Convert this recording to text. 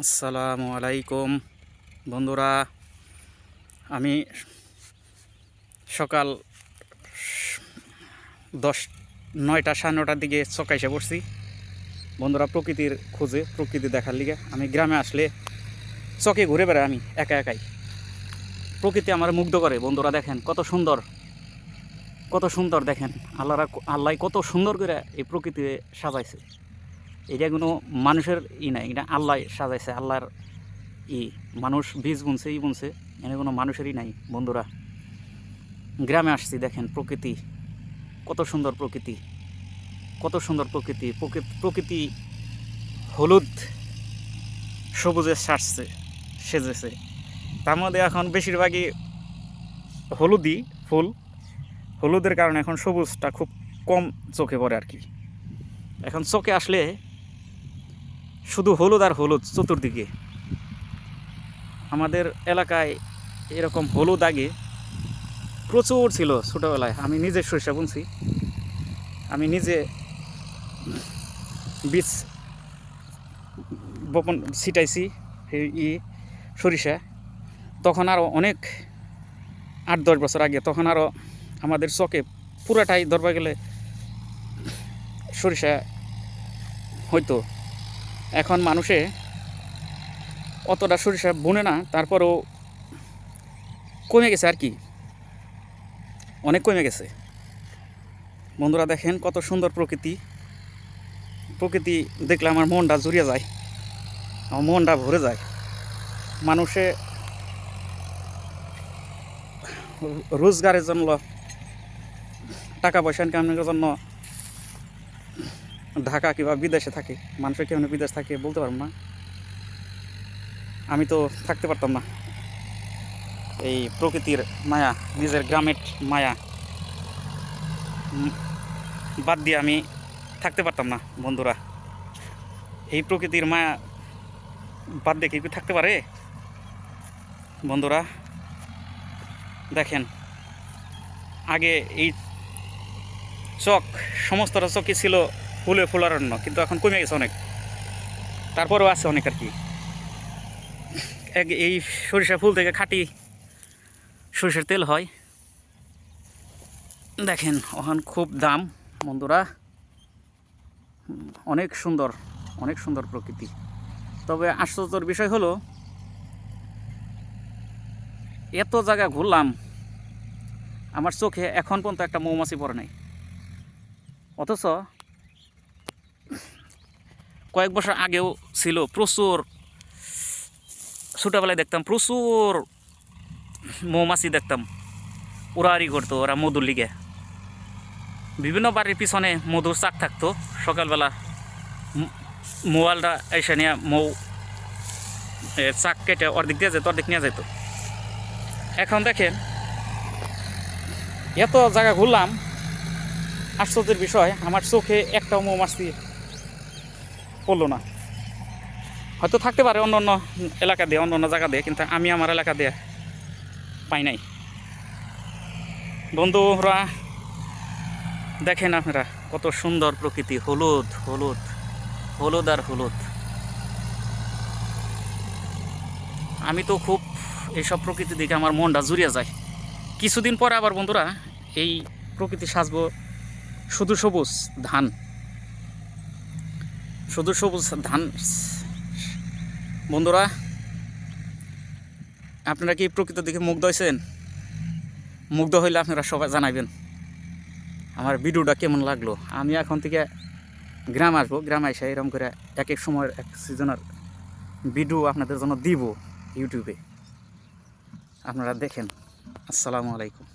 আসসালামু আলাইকুম। বন্ধুরা, আমি সকাল দশ, নয়টা, সাড়ে নটার দিকে চকা এসে পড়ছি। বন্ধুরা, প্রকৃতির খোঁজে, প্রকৃতি দেখার লিগে। আমি গ্রামে আসলে চকে ঘুরে বেড়াই, আমি একা একাই। প্রকৃতি আমার মুগ্ধ করে। বন্ধুরা, দেখেন কত সুন্দর কত সুন্দর দেখেন। আল্লাহরা, আল্লাহ কত সুন্দর করে এই প্রকৃতি সাজাইছে। এটা কোনো মানুষের ই নাই, এটা আল্লাহ সাজাইছে, আল্লাহর ই। মানুষ বীজ বুনছে, ই বুনছে, এনে কোনো মানুষেরই নাই, বন্ধুরা। গ্রামে আসছি, দেখেন প্রকৃতি, কত সুন্দর প্রকৃতি, কত সুন্দর প্রকৃতি প্রকৃতি হলুদ, সবুজে সাজছে, সেজেছে। তার মধ্যে এখন বেশিরভাগই হলুদই ফুল। হলুদের কারণে এখন সবুজটা খুব কম চোখে পড়ে আর কি। এখন চোখে আসলে শুধু হলুদ আর হলুদ চতুর্দিকে। আমাদের এলাকায় এরকম হলুদ আগে প্রচুর ছিল ছোটোবেলায়। আমি নিজে সরিষা বুনছি। আমি নিজে বীজ বপন ছিটাইছি ই সরিষা। তখন আরও অনেক আট দশ বছর আগে তখন আরও আমাদের চকে পুরাটাই ধরবা গেলে সরিষা হয়তো এখন মানুষে অতটা সরিষা বুনে না, তারপরেও কমে গেছে আর কি। অনেক কমে গেছে। বন্ধুরা দেখেন কত সুন্দর প্রকৃতি। প্রকৃতি দেখলে আমার মনটা জুড়িয়ে যায়, আমার মনটা ভরে যায়। মানুষে রোজগারের জন্য, টাকা পয়সা ইনকামের জন্য ঢাকা কিংবা বিদেশে থাকে, মানুষের কেমন বিদেশ থাকে, বলতে পারব না। আমি তো থাকতে পারতাম না। এই প্রকৃতির মায়া, নিজের গ্রামের মায়া। বাদ দিয়ে আমি থাকতে পারতাম না, বন্ধুরা। এই প্রকৃতির মায়া বাদ দিয়ে কেউ থাকতে পারে? বন্ধুরা, দেখেন, আগে এই চক, সমস্তটা চকই ছিল ফুলে ফুলারণ্য, কিন্তু এখন কমে গেছে অনেক। তারপরেও আছে অনেক আর কি। এক- এই সরিষা ফুল থেকে খাঁটি সরিষার তেল হয়। দেখেন, ওখান খুব দাম, বন্ধুরা। অনেক সুন্দর অনেক সুন্দর প্রকৃতি। তবে আশ্চর্যর বিষয় হলো, এত জায়গা ঘুরলাম, আমার চোখে এখন পর্যন্ত একটা মৌমাছি পড়ে নাই। অথচ কয়েক বছর আগেও ছিল প্রচুর, ছোটোবেলায় দেখতাম প্রচুর মৌমাছি দেখতাম উড়াআড়ি করতো ওরা মধুর লিগে। বিভিন্ন বাড়ির পিছনে মধুর চাক থাকতো, সকালবেলা ম- মোয়ালটা এসে নিয়ে মৌ চাক কেটে অর্ধেক দিয়ে যেত, অর্ধেক নিয়ে যেত। এখন দেখেন, এত জায়গা ঘুরলাম, আশ্চর্যের বিষয়, আমার চোখে একটাও মৌমাছি পড়ল না। হয়তো থাকতে পারে অন্য অন্য এলাকা দিয়ে, অন্য অন্য জায়গা দিয়ে, কিন্তু আমি আমার এলাকা দিয়ে পাই নাই। বন্ধুরা, দেখেন আপনারা, কত সুন্দর প্রকৃতি, হলুদ হলুদ হলুদ আর হলুদ। আমি তো খুব এইসব প্রকৃতি দেখে আমার মনটা জুড়িয়ে যায়। কিছুদিন পরে আবার বন্ধুরা, এই প্রকৃতি সাজবো শুধু সবুজ ধান। শুধু সবুজ ধান। বন্ধুরা, আপনারা কি প্রকৃত দিকে মুগ্ধ হয়েছেন? মুগ্ধ হইলে আপনারা সবাই জানাবেন আমার ভিডিওটা কেমন লাগল। আমি এখন থেকে গ্রাম আসব। গ্রামে এসে এরকম করে এক এক সময়ের এক সিজনের ভিডিও আপনাদের জন্য দিব ইউটিউবে। আপনারা দেখেন। আসসালামু আলাইকুম।